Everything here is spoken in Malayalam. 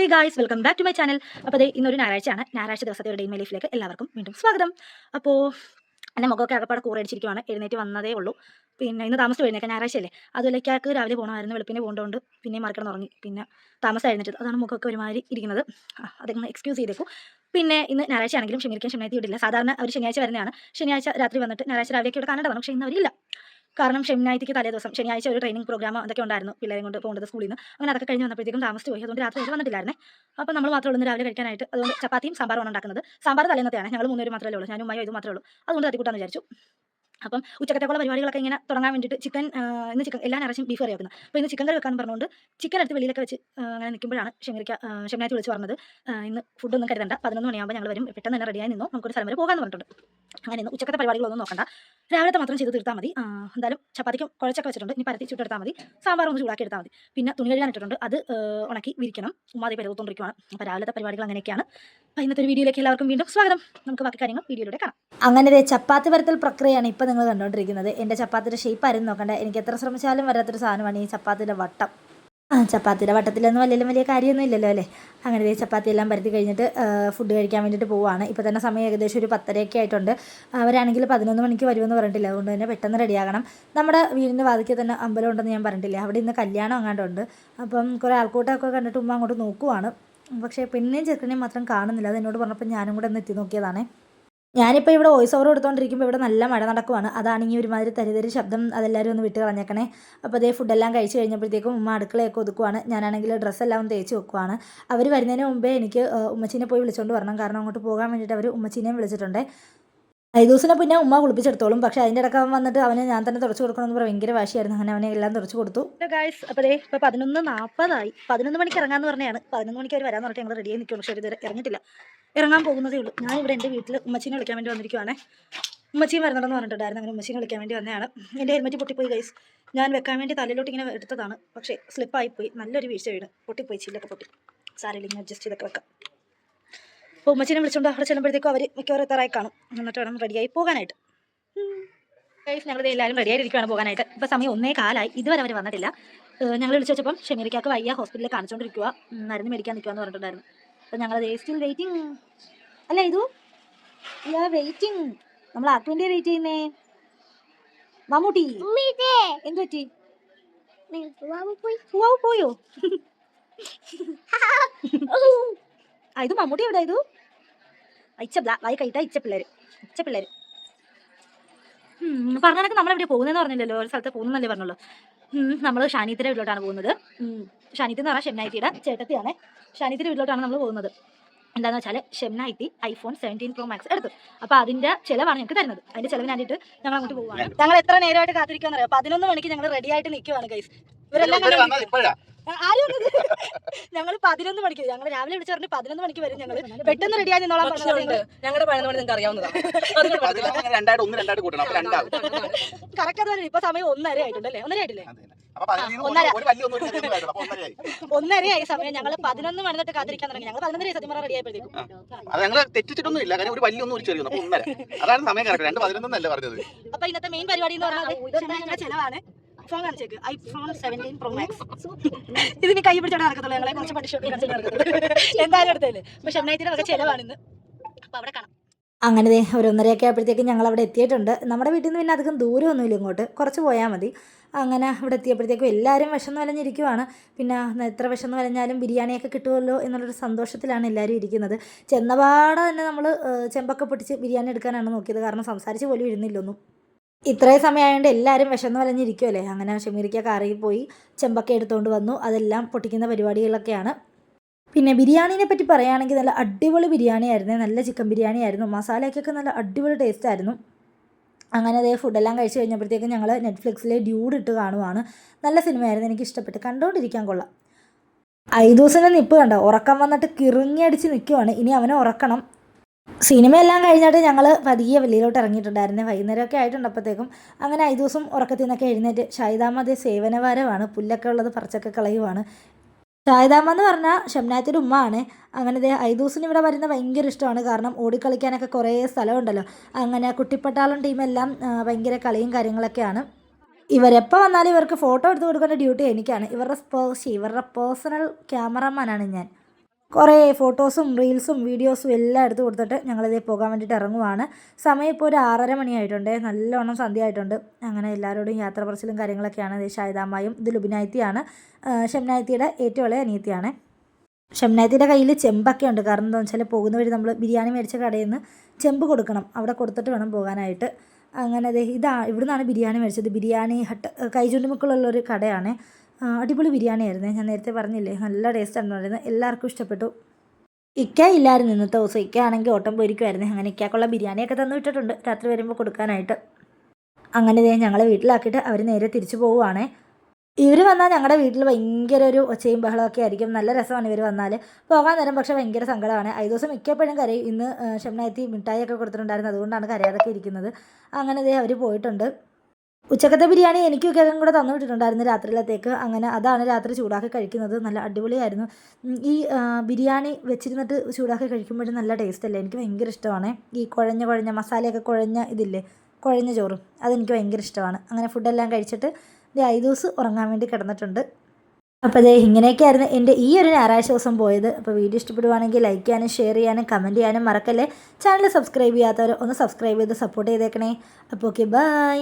Hey guys welcome back to my channel അപ്പോൾ അതെ ഇന്നൊരു ഞായറാഴ്ചയാണ്. ഞായറാഴ്ച ദിവസത്തെ ഒരു ഡെയിൻ ലൈഫിലേക്ക് എല്ലാവർക്കും വീണ്ടും സ്വാഗതം. അപ്പോൾ എന്റെ മുഖമൊക്കെ അകപ്പാടെ കൂറടിച്ചിരിക്കുവാണ് എഴുന്നേറ്റ് വന്നതേ ഉള്ളൂ. പിന്നെ ഇന്ന് താമസിച്ച് എഴുന്നേക്കാൻ ഞായറാഴ്ചയല്ലേ? അതുപോലെയൊക്കെ രാവിലെ പോകണമായിരുന്നു വെളുപ്പിനെ പോകേണ്ടതുകൊണ്ട് പിന്നെ മറക്കണം ഉറങ്ങി പിന്നെ താമസം എഴുന്നേറ്റത് അതാണ് മുഖമൊക്കെ ഒരുമാതിരി ഇരിക്കുന്നത്. അതൊക്കെ എക്സ്ക്യൂസ് ചെയ്തേക്കും. പിന്നെ ഇന്ന് ഞായറാഴ്ച ആണെങ്കിലും ക്ഷമിക്കാൻ ക്ഷമയത്തി വിടില്ല. സാധാരണ അവർ ശനിയാഴ്ച വരുന്നതാണ്. ശനിയാഴ്ച രാത്രി വന്നിട്ട് ഞായറാഴ്ച രാവിലേക്ക് ഇവിടെ കാണേണ്ടതാണ്. പക്ഷേ ഇന്ന് അവരില്ല. കാരണം ഷെമിനായിക്ക് തലേ ദിവസം ശനിയാഴ്ച ഒരു ട്രെയിനിങ് പ്രോഗ്രാം അതൊക്കെ ഉണ്ടായിരുന്നു പിള്ളേരെ കൊണ്ട് പോകേണ്ടത് സ്കൂളിൽ നിന്ന് അങ്ങനെ അതൊക്കെ കഴിഞ്ഞ് വന്നപ്പോഴത്തേക്കും താമസിച്ച് പോയി. അതുകൊണ്ട് രാത്രി വന്നിട്ടില്ലായിരുന്നേ. അപ്പോൾ നമ്മൾ മാത്രമേ ഉള്ളൂ രാവിലെ കഴിക്കാനായിട്ട്. അതുകൊണ്ട് ചപ്പാത്തിയും സാമ്പാറുമാണ് ഉണ്ടാക്കുന്നത്. സാമ്പാർ തലേന്നത്തെയാണ്. ഞങ്ങൾ മൂന്നുപേര് മാത്രമേ ഉള്ളൂ. ഞാനും ഉമ്മയോ ഇത് മാത്രമേ ഉള്ളൂ. അതുകൊണ്ട് തട്ടിക്കൂട്ടാന്ന് വിചാരിച്ചു. അപ്പം ഉച്ചക്കത്തേക്കുള്ള പരിപാടികളൊക്കെ ഇങ്ങനെ തുടങ്ങാൻ വേണ്ടിയിട്ട് ചിക്കൻ ഇന്ന് ചിക്കൻ എല്ലാ ഞായറാഴ്ചയും ബീഫ് കറി വെക്കുന്നത് അപ്പോൾ ഇന്ന് ചിക്കൻ കറി വെക്കാൻ പറഞ്ഞുകൊണ്ട് ചിക്കൻ എടുത്ത് വെളിയിലൊക്കെ വെച്ച് അങ്ങനെ നിൽക്കുമ്പോഴാണ് ഷെമരിക്ക ഷെമിനായിട്ട് വിളിച്ച് പറഞ്ഞത്. ഇന്ന് ഫുഡൊന്നും കരുതണ്ട. പതിനൊന്ന് മണിയാകുമ്പോൾ ഞങ്ങൾ വരും. പെട്ടെന്ന് തന്നെ റെഡിയായി നിന്നോ. നമുക്കൊരു സ്ഥലം വരെ പോകാമെന്ന് പറഞ്ഞിട്ടുണ്ട്. അങ്ങനെ ഇന്ന് ഉച്ചക്കത്തെ പരിപാടികളൊന്നും നോക്കണ്ട. രാവിലത്തെ മാത്രം ചെയ്ത് തീർത്താൽ മതി. എന്തായാലും ചപ്പാത്തിക്കും കുഴച്ചൊക്കെ വെച്ചിട്ടുണ്ട്. ഇനി പരത്തി ചുട്ടെടുത്താൽ മതി. സാമ്പാർ ഒന്ന് ചൂടാക്കി എടുത്താൽ മതി. പിന്നെ തുണി കഴുകാൻ ഇട്ടിട്ടുണ്ട്. അത് ഉണക്കി വിരിക്കണം. ഉമ്മാതി പെരുകൊണ്ടിരിക്കുകയാണ് അപ്പോൾ രാവിലത്തെ പരിപാടികൾ അങ്ങനെയൊക്കെയാണ്. ഇന്നത്തെ വീഡിയോയിലേക്ക് എല്ലാവർക്കും വീണ്ടും സ്വാഗതം. നമുക്ക് ബാക്കി കാര്യങ്ങൾ വീഡിയോയിലൂടെ കാണാം. അങ്ങനെ ചപ്പാത്തി വരത്തൽ പ്രക്രിയയാണ് ഇപ്പോൾ നിങ്ങൾ കണ്ടുകൊണ്ടിരിക്കുന്നത് എന്റെ ചപ്പാത്തിയുടെ ഷേപ്പ് ആയിരുന്നു നോക്കണ്ട. എനിക്ക് എത്ര ശ്രമിച്ചാലും വരാത്തൊരു സാധനമാണ് ഈ ചപ്പാത്തിയുടെ വട്ടം. ചപ്പാത്തിയുടെ വട്ടത്തിലൊന്നും വലിയ വലിയ കാര്യമൊന്നും ഇല്ലല്ലോ അല്ലേ? അങ്ങനെ ചപ്പാത്തി എല്ലാം പരത്തി കഴിഞ്ഞിട്ട് ഫുഡ് കഴിക്കാൻ വേണ്ടിയിട്ട് പോവുകയാണ് ഇപ്പോൾ തന്നെ സമയം ഏകദേശം ഒരു പത്തരയൊക്കെ ആയിട്ടുണ്ട്. അവരാണെങ്കിൽ പതിനൊന്ന് മണിക്ക് വരുമെന്ന് പറഞ്ഞിട്ടില്ല. അതുകൊണ്ട് തന്നെ പെട്ടെന്ന് റെഡിയാകണം. നമ്മുടെ വീടിന്റെ വാതിക്കൽ തന്നെ അമ്പലം ഉണ്ടെന്ന് ഞാൻ പറഞ്ഞിട്ടില്ല? അവിടെ ഇന്ന് കല്യാണം അങ്ങാണ്ടുണ്ട്. അപ്പം കുറേ ആൾക്കൂട്ടമൊക്കെ കണ്ടിട്ട് ഉമ്മ അങ്ങോട്ട് നോക്കുവാണ്. പക്ഷേ പെണ്ണിനെയും ചെറുക്കനെയും മാത്രം കാണുന്നില്ല. അത് എന്നോട് പറഞ്ഞപ്പോൾ ഞാനും കൂടെ ഒന്ന് എത്തി നോക്കിയതാണേ. ഞാനിപ്പോൾ ഇവിടെ വോയിസ് ഓവർ കൊടുത്തോണ്ടിരിക്കുമ്പോൾ ഇവിടെ നല്ല മഴ നടക്കുവാണ്. അതാണ് ഈ ഒരുമാതിരി തരിതരി ശബ്ദം അതെല്ലാവരും ഒന്ന് വിട്ട് കളഞ്ഞേക്കണേ. അപ്പോൾ അതേ ഫുഡെല്ലാം കഴിച്ച് കഴിഞ്ഞപ്പോഴത്തേക്കും ഉമ്മ അടുക്കളയൊക്കെ ഒതുക്കുവാണ്. ഞാനാണെങ്കിൽ ഡ്രസ്സെല്ലാം ഒന്ന് തേച്ച് വെക്കുവാണ്. അവർ വരുന്നതിന് മുമ്പേ എനിക്ക് ഉമ്മച്ചീനെ പോയി വിളിച്ചുകൊണ്ട് വരണം. കാരണം അങ്ങോട്ട് പോകാൻ വേണ്ടിയിട്ട് അവർ ഉമ്മച്ചീനെയും വിളിച്ചിട്ടുണ്ട്. ഐദൂസിനെ പിന്നെ ഉമ്മ കുളിപ്പിച്ചെടുത്തോളും. പക്ഷെ അതിന്റെ ഇടയ്ക്ക് അവൻ വന്നിട്ട് അവനെ ഞാൻ തന്നെ തുടച്ചു കൊടുക്കണമെന്ന് ഭയങ്കര വാശിയായിരുന്നു. അങ്ങനെ അവനെ എല്ലാം തുടച്ചു കൊടുത്തു. ഗായ്സ് അപ്പോൾ ദേ ഇപ്പോൾ പതിനൊന്ന് നാൽപ്പതായി പതിനൊന്ന് മണിക്ക് ഇറങ്ങാന്ന് പറഞ്ഞാണ്. പതിനൊന്ന് മണിക്ക് അവർ വരാന്ന് പറഞ്ഞിട്ട് ഞങ്ങൾ റെഡിയായി നിൽക്കുന്നു പക്ഷേ ഇതുവരെ ഇറങ്ങിട്ടില്ല ഇറങ്ങാൻ പോകുന്നതേ ഉള്ളൂ. ഞാൻ ഇവിടെ എന്റെ വീട്ടിൽ ഉമ്മച്ചിനെ വിളിക്കാൻ വേണ്ടി വന്നിരിക്കുവാണ്. ഉമ്മച്ചിയും വരുന്നുണ്ടെന്ന് പറഞ്ഞിട്ടുണ്ടായിരുന്നു. അങ്ങനെ ഉമ്മച്ചീനെ വിളിക്കാൻ വേണ്ടി വന്നതാണ്. എന്റെ ഹെൽമെറ്റ് പൊട്ടിപ്പോയി ഗൈസ് ഞാൻ വെക്കാൻ വേണ്ടി തലയിലോട്ട് ഇങ്ങനെ എടുത്തതാണ്. പക്ഷേ സ്ലിപ്പായിപ്പോയി നല്ലൊരു വീഴ്ച വീണ്. പൊട്ടിപ്പോയി. ചില്ലൊക്കെ പൊട്ടി. സാരമില്ല ഇങ്ങനെ അഡ്ജസ്റ്റ് ചെയ്തൊക്കെ വെക്കാം. അപ്പോൾ ഉമ്മച്ചിനെ വിളിച്ചുകൊണ്ട് അവിടെ ചെല്ലുമ്പോഴത്തേക്കും അവർ മിക്കവാറും എത്താറായി കാണും. എന്നിട്ട് വേണം റെഡിയായി പോകാനായിട്ട്. ഗൈസ് ഞങ്ങൾ എല്ലാവരും റെഡിയായിരിക്കുകയാണ് പോകാനായിട്ട്. ഇപ്പോൾ സമയം ഒന്നേ കാലായി. ഇതുവരെ അവർ വന്നിട്ടില്ല. ഞങ്ങൾ വിളിച്ചു വെച്ചപ്പം ഷമീറിക്കാക്ക് വയ്യ ഹോസ്പിറ്റലിൽ കാണിച്ചുകൊണ്ടിരിക്കുക മരുന്ന് മേടിക്കാൻ നിൽക്കുക എന്ന് പറഞ്ഞിട്ടുണ്ടായിരുന്നു. അപ്പോൾ ഞങ്ങൾ സ്റ്റിൽ വെയിറ്റിംഗ് അല്ല ഇതു? യാ വെയിറ്റിംഗ് നമ്മൾ ആർക്ക് വേണ്ടിയാ വെയിറ്റ് ചെയ്യുന്നേ? മമ്മൂട്ടി. എന്ത് പറ്റി? പോയോ? ആ ഇത് മമ്മൂട്ടി എവിടെ ഇത്? ഇച്ച വായി കഴിട്ടാ ഇച്ച പിള്ളേർ ഇച്ച പിള്ളേർ പറഞ്ഞതൊക്കെ നമ്മളെവിടെ പോകുന്നതെന്ന് പറഞ്ഞില്ലല്ലോ. ഒരു സ്ഥലത്ത് പോകുന്നല്ലേ പറഞ്ഞുള്ളൂ. നമ്മൾ ഷാനീത്തിന്റെ വീട്ടിലോട്ടാണ് പോകുന്നത്. ഷാനീത്തി എന്ന് പറഞ്ഞാൽ ഷെംനൈറ്റിയുടെ ചേട്ടത്തിയാണ്. ഷാനീത്തിന്റെ വീട്ടിലോട്ടാണ് നമ്മൾ പോകുന്നത്. എന്താന്ന് വെച്ചാൽ ഷെംനൈറ്റി ഐഫോൺ സെവന്റീൻ പ്രോ മാക്സ് എടുത്തു. അപ്പോൾ അതിന്റെ ചിലവാണ് ഞങ്ങൾക്ക് തരുന്നത്. അതിന്റെ ചിലവിന് വേണ്ടിയിട്ട് ഞങ്ങൾ അങ്ങോട്ട് പോകുവാണ് ഞങ്ങൾ എത്ര നേരമായിട്ട് കാത്തിരിക്കാന്ന് അറിയാം? പതിനൊന്ന് മണിക്ക് ഞങ്ങൾ റെഡി ആയിട്ട് നിൽക്കുവാണ് ഗൈസ് ഇവരെല്ലാം? ആരും ഞങ്ങൾ പതിനൊന്ന് മണിക്ക് ഞങ്ങൾ രാവിലെ വിളിച്ചു പറഞ്ഞു പതിനൊന്ന് മണിക്ക് വരും ഞങ്ങൾ പെട്ടെന്ന് റെഡിയായി നിന്നോളാം ഭക്ഷണമുണ്ട് ഞങ്ങളുടെ പതിനൊന്ന് മണി നിങ്ങൾക്ക് അറിയാവുന്നതാണ് കറക്റ്റ് അത് ഇപ്പൊ സമയം ഒന്നര ആയിട്ടുണ്ടല്ലേ ഒന്നര ആയിട്ടില്ലേ? ഒന്നരയായി. സമയം ഞങ്ങൾ പതിനൊന്ന് മണി തൊട്ട് കാത്തിരിക്കാൻ തുടങ്ങി. ഞങ്ങൾ പതിനൊന്നര സത്യം പറഞ്ഞാൽ റെഡി ആയപ്പോഴത്തേക്കും. അത് ഞങ്ങൾ തെറ്റിച്ചിട്ടൊന്നും ഇല്ല. കാരണം ഒരു വലിയ ഒന്നും ഒരു ചെറിയ ഒന്നര. അതാണ് സമയം കറക്റ്റ് രണ്ട് പതിനൊന്നല്ല പറഞ്ഞത്. അപ്പൊ ഇന്നത്തെ മെയിൻ പരിപാടി എന്ന് പറഞ്ഞാൽ ചെലവാണ്. ഫോൺ കാണിച്ചേക്ക് ഐഫോൺ സെവന്റീൻ പ്രോ മാക്സ് ഇതിന് കൈ പിടിച്ചോടെ നടക്കത്തുള്ളൂ. ഞങ്ങളെ കുറച്ച് പഠിച്ചു നടക്കത്തുള്ളൂ. എന്തായാലും എടുത്തല്ലേ പക്ഷെ ഷെമിനായിത്തിന്റെ അതൊക്കെ ചെലവാണ് ഇന്ന് അപ്പൊ അവിടെ കാണാം. അങ്ങനെ ദേ ഒരു ഒന്നരയൊക്കെ ആയപ്പോഴത്തേക്കും ഞങ്ങൾ അവിടെ എത്തിയിട്ടുണ്ട്. നമ്മുടെ വീട്ടിൽ നിന്ന് പിന്നെ അധികം ദൂരമൊന്നുമില്ല ഇങ്ങോട്ട്. കുറച്ച് പോയാൽ മതി. അങ്ങനെ ഇവിടെ എത്തിയപ്പോഴത്തേക്കും എല്ലാവരും വിശന്ന് വലഞ്ഞിരിക്കുവാണ്. പിന്നെ എത്ര വിശന്ന് വലഞ്ഞാലും ബിരിയാണിയൊക്കെ കിട്ടുമല്ലോ എന്നുള്ളൊരു സന്തോഷത്തിലാണ് എല്ലാവരും ഇരിക്കുന്നത്. ചെന്നപാടെ തന്നെ നമ്മൾ ചെമ്പൊക്കെ പൊട്ടിച്ച് ബിരിയാണി എടുക്കാനാണ് നോക്കിയത്. കാരണം സംസാരിച്ച് പോലും ഇരുന്നില്ലൊന്നും. ഇത്രയും സമയമായതുകൊണ്ട് എല്ലാവരും വിശന്ന് വലഞ്ഞിരിക്കുമല്ലേ അങ്ങനെ ഷമീറിക്ക കാറിൽ പോയി ചെമ്പക്ക എടുത്തുകൊണ്ട് വന്നു. അതെല്ലാം പൊട്ടിക്കുന്ന പരിപാടികളൊക്കെയാണ്. പിന്നെ ബിരിയാണിനെ പറ്റി പറയുകയാണെങ്കിൽ നല്ല അടിപൊളി ബിരിയാണി ആയിരുന്നു നല്ല ചിക്കൻ ബിരിയാണി ആയിരുന്നു മസാലയ്ക്കൊക്കെ നല്ല അടിപൊളി ടേസ്റ്റ് ആയിരുന്നു അങ്ങനെ അതേ ഫുഡെല്ലാം കഴിച്ച് കഴിഞ്ഞപ്പോഴത്തേക്കും ഞങ്ങൾ നെറ്റ്ഫ്ലിക്സിലെ ഡ്യൂഡ് ഇട്ട് കാണുവാണ്. നല്ല സിനിമയായിരുന്നു. എനിക്ക് ഇഷ്ടപ്പെട്ട്. കണ്ടുകൊണ്ടിരിക്കാൻ കൊള്ളാം. ഐദൂസിന്റെ നിപ്പ് കണ്ടോ? ഉറക്കം വന്നിട്ട് കിറുങ്ങി അടിച്ച് നിൽക്കുവാണ് ഇനി അവനെ ഉറക്കണം. സിനിമയെല്ലാം കഴിഞ്ഞിട്ട് ഞങ്ങൾ പതിയെ വെളിയിലോട്ട് ഇറങ്ങിയിട്ടുണ്ടായിരുന്നേ. വൈകുന്നേരമൊക്കെ ആയിട്ടുണ്ട് അപ്പോഴത്തേക്കും അങ്ങനെ ഐ ദിവസം ഉറക്കത്തിൽ നിന്നൊക്കെ എഴുന്നേറ്റ് ഷൈദാമതേ സേവനവാരമാണ് പുല്ലൊക്കെ ഉള്ളത് പറിച്ചൊക്കെ കളയുവാണ്. ഷായിദാമ്മ എന്ന് പറഞ്ഞാൽ ഷംനാത്തിന്റെ ഉമ്മ ആണ് അങ്ങനെ ഐദൂസിന് ഇവിടെ വരുന്ന ഭയങ്കര ഇഷ്ടമാണ്. കാരണം ഓടിക്കളിക്കാനൊക്കെ കുറേ സ്ഥലമുണ്ടല്ലോ. അങ്ങനെ കുട്ടിപ്പട്ടാളം ടീമെല്ലാം ഭയങ്കര കളിയും കാര്യങ്ങളൊക്കെയാണ്. ഇവരെപ്പോൾ വന്നാലും ഇവർക്ക് ഫോട്ടോ എടുത്ത് കൊടുക്കേണ്ട ഡ്യൂട്ടി എനിക്കാണ്. ഇവരുടെ ഇവരുടെ പേഴ്സണൽ ക്യാമറമാനാണ് ഞാൻ. കുറേ ഫോട്ടോസും റീൽസും വീഡിയോസും എല്ലാം എടുത്ത് കൊടുത്തിട്ട് ഞങ്ങളിതേ പോകാൻ വേണ്ടിയിട്ട് ഇറങ്ങുവാണ്. സമയം ഇപ്പോൾ ഒരു ആറര മണിയായിട്ടുണ്ട്. നല്ലോണം സന്ധ്യ ആയിട്ടുണ്ട് അങ്ങനെ എല്ലാവരോടും യാത്ര പറച്ചിലും കാര്യങ്ങളൊക്കെയാണ് ഇത് ഷാഹിദാമ്മയും ഇത് ലുബിനായത്തിയാണ്. ഷംനായത്തിയുടെ ഏറ്റവും ഇളയ അനിയത്തിയാണ്. ഷംനായത്തിയുടെ കയ്യിൽ ചെമ്പൊക്കെ ഉണ്ട്. കാരണം എന്താണെന്ന് വെച്ചാൽ പോകുന്ന വഴി നമ്മൾ ബിരിയാണി മേടിച്ച കടയിൽ നിന്ന് ചെമ്പ് കൊടുക്കണം. അവിടെ കൊടുത്തിട്ട് വേണം പോകാനായിട്ട്. അങ്ങനെ അതെ ഇതാ ഇവിടെ നിന്നാണ് ബിരിയാണി മേടിച്ചത്. ബിരിയാണി ഹട്ട് കൈചുണ്ടുമുക്കുള്ളൊരു കടയാണ്. അടിപൊളി ബിരിയാണി ആയിരുന്നു ഞാൻ നേരത്തെ പറഞ്ഞില്ലേ നല്ല ടേസ്റ്റ് ആണെന്ന് പറയുന്നത്. എല്ലാവർക്കും ഇഷ്ടപ്പെട്ടു. ഇക്ക ഇല്ലായിരുന്നു ഇന്നത്തെ ദിവസം. ഇക്ക ആണെങ്കിൽ ഓട്ടം പോയിരിക്കുമായിരുന്നു അങ്ങനെ ഇക്കാക്കുള്ള ബിരിയാണിയൊക്കെ തന്നു വിട്ടിട്ടുണ്ട്. രാത്രി വരുമ്പോൾ കൊടുക്കാനായിട്ട്. അങ്ങനെ ഞങ്ങളെ വീട്ടിലാക്കിയിട്ട് അവർ നേരെ തിരിച്ചു പോവുകയാണേ ഇവർ വന്നാൽ ഞങ്ങളുടെ വീട്ടിൽ ഭയങ്കര ഒരു ഒച്ചയും ബഹളമൊക്കെ ആയിരിക്കും. നല്ല രസമാണ് ഇവർ വന്നാൽ പോകാൻ നേരം പക്ഷേ ഭയങ്കര സങ്കടമാണ്. ഐ ദിവസം മിക്കപ്പോഴും കരയും ഇന്ന് ഷംനായത്തി മിഠായിയൊക്കെ കൊടുത്തിട്ടുണ്ടായിരുന്നു. അതുകൊണ്ടാണ് കരയാതൊക്കെ ഇരിക്കുന്നത്. അങ്ങനെ ദേ അവർ പോയിട്ടുണ്ട്. ഉച്ചക്കത്തെ ബിരിയാണി എനിക്കൊക്കെ കൂടെ തന്നു വിട്ടിട്ടുണ്ടായിരുന്നു രാത്രിയിലത്തേക്ക്. അങ്ങനെ അതാണ് രാത്രി ചൂടാക്കി കഴിക്കുന്നത്. നല്ല അടിപൊളിയായിരുന്നു. ഈ ബിരിയാണി വെച്ചിരുന്നിട്ട് ചൂടാക്കി കഴിക്കുമ്പോഴും നല്ല ടേസ്റ്റ് അല്ലേ എനിക്ക് ഭയങ്കര ഇഷ്ടമാണ്. ഈ കുഴഞ്ഞ കുഴഞ്ഞ മസാലയൊക്കെ കുഴഞ്ഞ ഇതില്ലേ? കുഴഞ്ഞ ചോറും. അതെനിക്ക് ഭയങ്കര ഇഷ്ടമാണ്. അങ്ങനെ ഫുഡെല്ലാം കഴിച്ചിട്ട് ഇത് ഐദൂസ് ഉറങ്ങാൻ വേണ്ടി കിടന്നിട്ടുണ്ട്. അപ്പോൾ അതെ ഇങ്ങനെയൊക്കെയായിരുന്നു എന്റെ ഈ ഒരു ഞായറാഴ്ച ദിവസം പോയത്. അപ്പോൾ വീഡിയോ ഇഷ്ടപ്പെടുവാണെങ്കിൽ ലൈക്ക് ചെയ്യാനും ഷെയർ ചെയ്യാനും കമന്റ് ചെയ്യാനും മറക്കല്ലേ. ചാനൽ സബ്സ്ക്രൈബ് ചെയ്യാത്തവർ ഒന്ന് സബ്സ്ക്രൈബ് ചെയ്ത് സപ്പോർട്ട് ചെയ്തേക്കണേ. അപ്പോൾ ഓക്കെ ബൈ